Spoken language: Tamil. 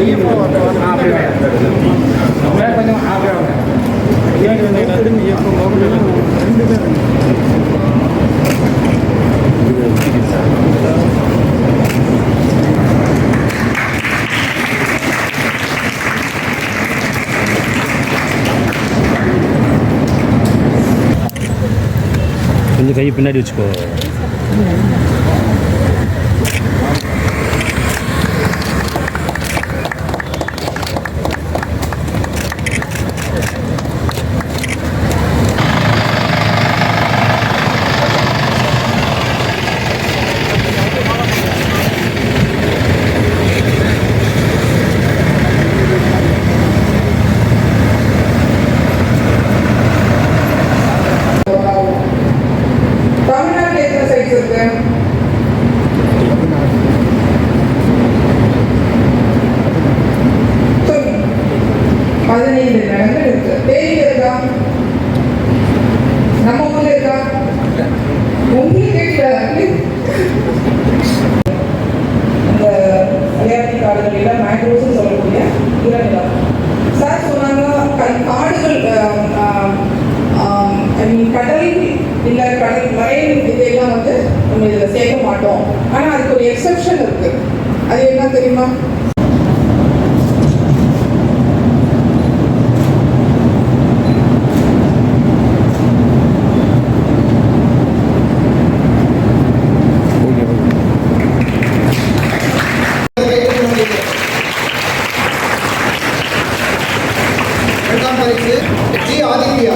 டிஎஃப்ஓ கொஞ்சம் ஆகிறவங்க இயக்கம் ரெண்டு பின்னாடி வச்சுக்கோ. பதினைந்து இடங்கள் இருக்கு. தேனி இருக்கா? நம்ம ஊர்ல இருக்கா? உங்களுக்கு கேட்கல. இந்த விளையாட்டு காடுகளில் மேக்ரோஸ் சொல்லக்கூடிய இறநிலம் சார் சொன்னாங்க கல்- காடுகள் ஐ மீன் கடல் இல்லை கடல் வயல் இதையெல்லாம் வந்து நம்ம இதில் சேர்க்க மாட்டோம். ஆனால் அதுக்கு ஒரு எக்ஸெப்ஷன் இருக்கு. அது என்ன தெரியுமா? ਜੀ ਆਦਿ ਪਿਆ